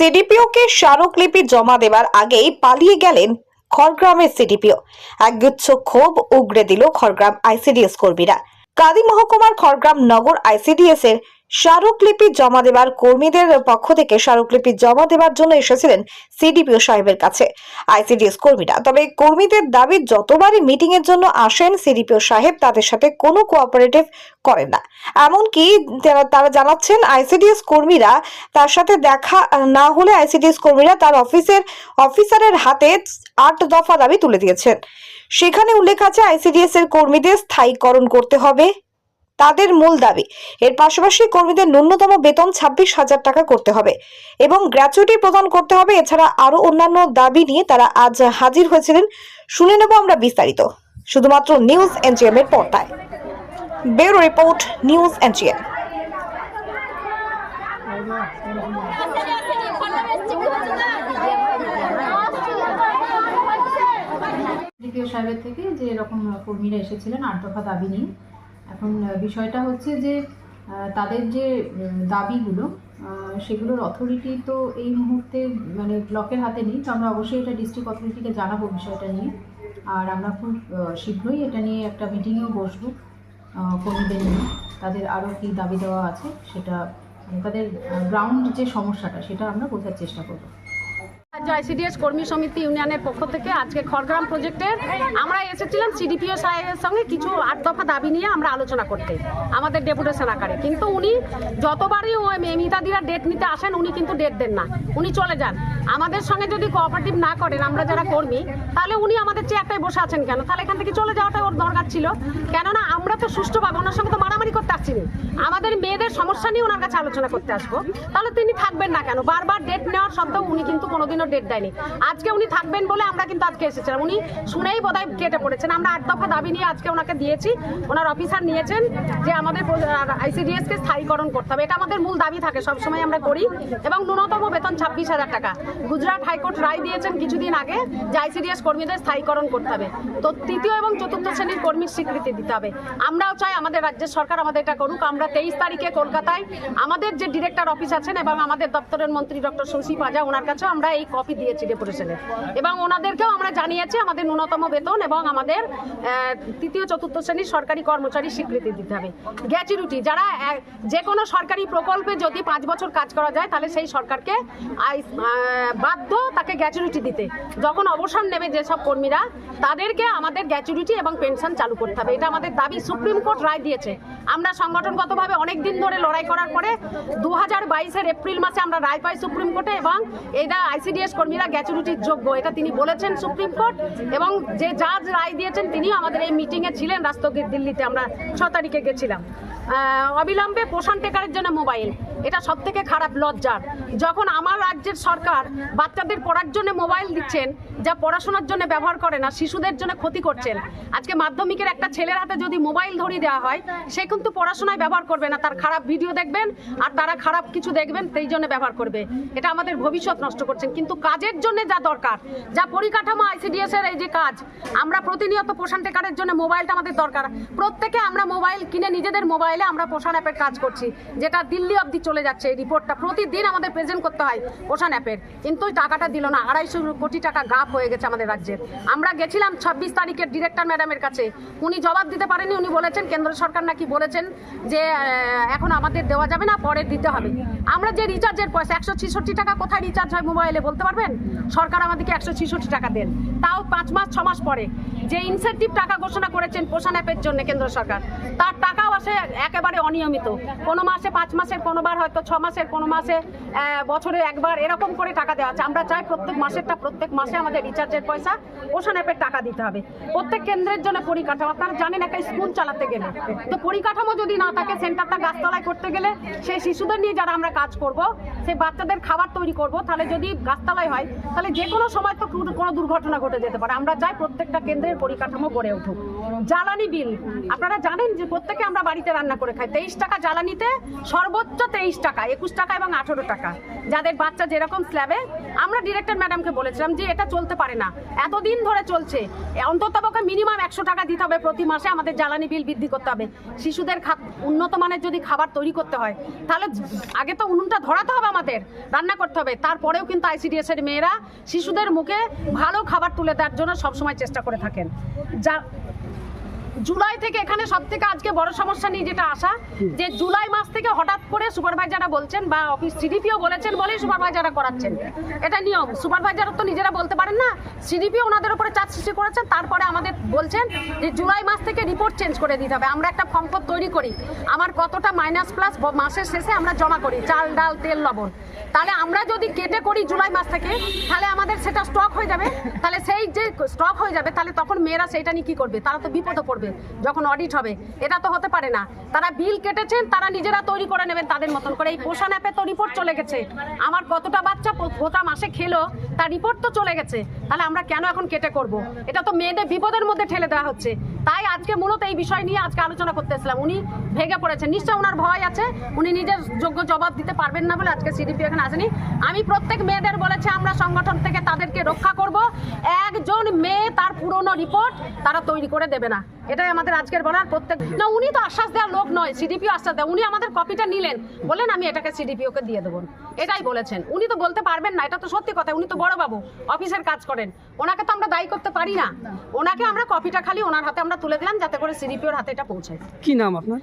সিডিপিওকে স্মারকলিপি জমা দেবার আগেই পালিয়ে গেলেন খড়গ্রামের সিডিপিও। একগুচ্ছ ক্ষোভ উগড়ে দিল খড়গ্রাম আইসিডিএস কর্মীরা। কাদি মহকুমার খড়গ্রাম নগর আইসিডিএস এর স্মারকলিপি জমা দেওয়ার কর্মীদের পক্ষ থেকে স্মারকলিপি জমা দেওয়ার জন্য এসেছিলেন সিডিপিও সাহেবের কাছে। আইসিডিএস কর্মীরা। তবে কর্মীদের দাবি, যতবারই মিটিং এর জন্য আসেন, সিডিপিও সাহেব তাদের সাথে কোনো কোঅপারেটিভ করেন না। এমনকি তারা জানাচ্ছেন আইসিডিএস কর্মীরা তার সাথে দেখা না হলে আইসিডিএস কর্মীরা তার অফিসের, অফিসারের হাতে আট দফা দাবি তুলে দিয়েছেন। সেখানে উল্লেখ আছে আইসিডিএস এর কর্মীদের স্থায়ীকরণ করতে হবে। তাদের মূল দাবি। এর পাশাপাশি কর্মীদের ন্যূনতম বেতন ছাব্বিশ হাজার টাকা করতে হবে এবং গ্র্যাচুইটি প্রদান করতে হবে। এছাড়া আরও অন্যান্য দাবি নিয়ে তারা আজ হাজির হয়েছিলেন। শুনে নেব আমরা বিস্তারিত। শুধুমাত্র নিউজ এনজিএম এর পর্দায়। ব্যুরো রিপোর্ট, নিউজ এনজিএম দ্বিতীয় সাহেবের থেকে যে এরকম কর্মীরা এসেছিলেন, আট দফা দাবি নিয়ে। এখন বিষয়টা হচ্ছে যে তাদের যে দাবিগুলো সেগুলোর অথরিটি তো এই মুহূর্তে মানে ব্লকের হাতে নেই। তো আমরা অবশ্যই এটা ডিস্ট্রিক্ট অথরিটিকে জানাব বিষয়টা নিয়ে। আর আমরা খুব শীঘ্রই এটা নিয়ে একটা মিটিংয়েও বসবো কর্মীদের নিয়ে। তাদের আরও কী দাবি দেওয়া আছে, সেটা মানে তাদের গ্রাউন্ড যে সমস্যাটা, সেটা আমরা বোঝার চেষ্টা করব। আইসিডিএস কর্মী সমিতি ইউনিয়নের পক্ষ থেকে আজকে খড়গ্রাম প্রজেক্টের আমরা এসেছিলাম সিডিপিও সাহেবের সঙ্গে কিছু আট দফা দাবি নিয়ে আমরা আলোচনা করতে, আমাদের ডেপুটেশন আকারে। কিন্তু উনি যতবারই ওই মিতাদিরা ডেট নিতে আসেন, উনি কিন্তু ডেট দেন না। উনি চলে যান। আমাদের সঙ্গে যদি কোঅপারেটিভ না করেন, আমরা যারা কর্মী, তাহলে উনি আমাদের চেয়ারটায় বসে আছেন কেন? তাহলে এখান থেকে চলে যাওয়াটা ওর দরকার ছিল। কেননা আমরা তো সুষ্ঠুভাবে ওনার সঙ্গে তো মারামারি করতে আসছি না। আমাদের মেয়েদের সমস্যা নিয়ে ওনার কাছে আলোচনা করতে আসব। তাহলে তিনি থাকবেন না কেন? বারবার ডেট নেওয়ার সত্ত্বেও উনি কিন্তু কোনোদিনও ডেট দেয়নি। আজকে উনি থাকবেন বলে আমরা কিন্তু আজকে এসেছিলাম। উনি শুনেই বোধহয় কেটে পড়েছেন। আমরা আট দফা দাবি নিয়ে আজকে ওনাকে দিয়েছি। ওনার অফিসার নিয়েছেন যে আমাদের আইসিডিএসকে স্থায়ীকরণ করতে হবে। এটা আমাদের মূল দাবি থাকে, সবসময় আমরা করি। এবং ন্যূনতম বেতন ছাব্বিশ হাজার টাকা। গুজরাট হাইকোর্ট রায় দিয়েছেন কিছুদিন আগে যে আইসিডিএস কর্মীদের স্থায়ীকরণ করতে হবে। তো তৃতীয় এবং চতুর্থ শ্রেণির কর্মীর স্বীকৃতি দিতে হবে। আমরাও চাই আমাদের রাজ্যের সরকার আমাদের এটা করুক। আমরা তেইশ তারিখে কলকাতায় আমাদের যে ডিরেক্টর অফিস আছেন এবং আমাদের দপ্তরের মন্ত্রী ডক্টর শশী পাজা, ওনার কাছেও আমরা এই কপি দিয়েছি ডেপুটেশনের এবং ওনাদেরকেও আমরা জানিয়েছি আমাদের ন্যূনতম বেতন এবং আমাদের তৃতীয়, চতুর্থ শ্রেণির সরকারি কর্মচারী স্বীকৃতি দিতে হবে। গ্যাচুরিটি, যারা যে কোনো সরকারি প্রকল্পে যদি পাঁচ বছর কাজ করা যায়, তাহলে সেই সরকারকে বাধ্য তাকে গ্যাচুরিটি দিতে। যখন অবসর নেবে যেসব কর্মীরা, তাদেরকে আমাদের গ্যাচুরিটি এবং পেনশন চালু করতে হবে। এটা আমাদের দাবি, সুপ্রিম কোর্ট রায় দিয়েছে। আমরা সংগঠনগতভাবে অনেক দিন ধরে লড়াই করার পরে দু হাজার এপ্রিল মাসে আমরা রায় পাই সুপ্রিম কোর্টে এবং এটা আইসিডিএস কর্মীরা গ্যাচুরিটির যোগ্য। এটা তিনি বলেছেন সুপ্রিম কোর্ট এবং যে জাজ রায় দিয়েছেন তিনিও আমাদের এই মিটিংয়ে ছিলেন রাস্তগীর দিল্লিতে। আমরা ছ তারিখে গেছিলাম। অবিলম্বে পোষণ টেকারের জন্য মোবাইল এটা সব থেকে খারাপ লজ্জার। যখন আমার রাজ্যের সরকার বাচ্চাদের পড়ার জন্য মোবাইল দিচ্ছেন যা পড়াশোনার জন্য ব্যবহার করে না, শিশুদের জন্য ক্ষতি করছেন। আজকে মাধ্যমিকের একটা ছেলের হাতে যদি মোবাইল ধরিয়ে দেওয়া হয়, সে কিন্তু পড়াশোনায় ব্যবহার করবে না। তার খারাপ ভিডিও দেখবেন, আর তারা খারাপ কিছু দেখবেন, সেই জন্য ব্যবহার করবে। এটা আমাদের ভবিষ্যৎ নষ্ট করছেন। কিন্তু কাজের জন্য যা দরকার, যা পরিকাঠামো আইসিডিএস এর এই যে কাজ, আমরা প্রতিনিয়ত পোষণ টেকারের জন্য মোবাইলটা আমাদের দরকার। প্রত্যেকে আমরা মোবাইল কিনে নিজেদের মোবাইলে আমরা পোষণ অ্যাপের কাজ করছি, যেটা দিল্লি অবধি চলে যাচ্ছে এই রিপোর্টটা। প্রতিদিন আমাদের প্রেজেন্ট করতে হয় পোষণ অ্যাপের। কিন্তু টাকাটা দিল না। আড়াইশো কোটি টাকা গাপ হয়ে গেছে আমাদের রাজ্যের আমরা গেছিলাম ছাব্বিশ তারিখের ডিরেক্টর ম্যাডামের কাছে। উনি জবাব দিতে পারেনি, উনি বলেছেন, কেন্দ্র সরকার নাকি বলেছেন যে এখন আমাদের দেওয়া যাবে না, পরে দিতে হবে। আমরা যে রিচার্জের পয়সা, একশো ছেষট্টি টাকা কোথায় রিচার্জ হয় মোবাইলে বলতে পারবেন? সরকার আমাদেরকে একশো ছেষট্টি টাকা দেন। তাও পাঁচ মাস, ছ মাস পরে। যে ইনসেন্টিভ টাকা ঘোষণা করেছেন পোষণ অ্যাপের জন্য কেন্দ্র সরকার, তার টাকাও আসে একেবারে অনিয়মিত। কোনো মাসে পাঁচ মাসের কোনোবার হয়তো ছ মাসের কোনো মাসে বছরে একবার এরকম করে টাকা দেওয়া আছে। আমরা চাই প্রত্যেক মাসেরটা, প্রত্যেক মাসে আমাদের রিচার্জের পয়সা পোষণ অ্যাপের টাকা দিতে হবে। প্রত্যেক কেন্দ্রের জন্য পরিকাঠামো, আপনারা জানেন একটা স্কুল চালাতে গেলে। তো পরিকাঠামো যদি না থাকে, সেন্টারটা গাছতলায় করতে গেলে সেই শিশুদের নিয়ে যারা আমরা কাজ করব, সেই বাচ্চাদের খাবার তৈরি করব, তাহলে যদি গাছতলায় হয়, তাহলে যে কোনো সময় তো কোনো দুর্ঘটনা ঘটে যেতে পারে। আমরা চাই প্রত্যেকটা কেন্দ্রের পরিকাঠামো গড়ে উঠুক। জ্বালানি বিল, আপনারা জানেন যে প্রত্যেকে আমরা বাড়িতে রান্না করে খাই। তেইশ টাকা জ্বালানিতে সর্বোচ্চ তেইশ টাকা, একুশ টাকা এবং আঠেরো টাকা। যাদের বাচ্চা যেরকম স্ল্যাবে আমরা ডিরেক্টর ম্যাডামকে বলেছিলাম যে এটা চলতে পারে না। এতদিন ধরে চলছে। অন্তত পক্ষে মিনিমাম একশো টাকা দিতে হবে প্রতি মাসে আমাদের জ্বালানি বিল বৃদ্ধি করতে হবে। শিশুদের উন্নত মানের যদি খাবার তৈরি করতে হয়, তাহলে আগে তো উনুনটা ধরাতে হবে আমাদের, রান্না করতে হবে। তারপরেও কিন্তু আইসিডিএস এর মেয়েরা শিশুদের মুখে ভালো খাবার তুলে দেওয়ার জন্য সবসময় চেষ্টা করে থাকেন যা জুলাই থেকে এখানে সব থেকে আজকে বড় সমস্যা নিয়ে যেটা আসা যে জুলাই মাস থেকে হঠাৎ করে সুপারভাইজাররা বলছেন বা অফিস সিডিপিও বলেছেন বলেই সুপারভাইজাররা করাচ্ছেন। এটা নিয়ম। সুপারভাইজার তো নিজেরা বলতে পারেন না। সিডিপিও ওনাদের উপরে চার্জ সৃষ্টি করেছেন তারপরে আমাদের বলছেন যে জুলাই মাস থেকে রিপোর্ট চেঞ্জ করে দিতে হবে। আমরা একটা ফর্ম তৈরি করি। আমার কতটা মাইনাস প্লাস মাসের শেষে আমরা জমা করি। চাল ডাল তেল লবণ। তাহলে আমরা যদি কেটে করি জুলাই মাস থেকে, তাহলে আমাদের সেটা স্টক হয়ে যাবে। তাহলে সেই যে স্টক হয়ে যাবে, তাহলে তখন মেয়েরা সেইটা নিয়ে কি করবে? তারা তো বিপদে পড়বে, যখন অডিট হবে। এটা তো হতে পারে না। তারা বিল কেটেছেন, তারা নিজেরা তৈরি করে নেবেন তাদের মতন করে। এই পোষণ অ্যাপে তো রিপোর্ট চলে গেছে। আমার কতটা বাচ্চা গোটা মাসে খেলো, তার রিপোর্ট তো চলে গেছে। তাহলে আমরা কেন এখন কেটে করব? এটা তো মেয়েদের বিপদের মধ্যে ঠেলে দেওয়া হচ্ছে। তাই আজকে মূলত এই বিষয় নিয়ে আজকে আলোচনা করতে এসেছিলাম উনি ভেঙে পড়েছেন। নিশ্চয় ওনার ভয় আছে। উনি নিজের যোগ্য জবাব দিতে পারবেন না বলে আজকে সিডিপি এখানে আসেনি আমি প্রত্যেক মেয়েদের বলেছি, আমরা সংগঠন থেকে তাদেরকে রক্ষা করব। একজন মেয়ে তার পুরনো রিপোর্ট তারা তৈরি করে দেবে না। এটাই আমাদের আজকের বলার প্রত্যেক না, উনি তো আশ্বাস দেওয়ার লোক নয় সিডিপিও আশ্বাস দেয়। উনি আমাদের কপিটা নিলেন। বললেন আমি এটাকে সিডিপিওকে দিয়ে দেবো। এটাই বলেছেন। উনি তো বলতে পারবেন না, এটা তো সত্যি কথা। উনি তো বড় বাবু, অফিসের কাজ করেন। ওনাকে তো আমরা দায়ী করতে পারি না। ওনাকে আমরা কপিটা খালি ওনার হাতে আমরা তুলে দিলাম, যাতে করে সিডিপিওর হাতে এটা পৌঁছায়। কি নাম আপনার?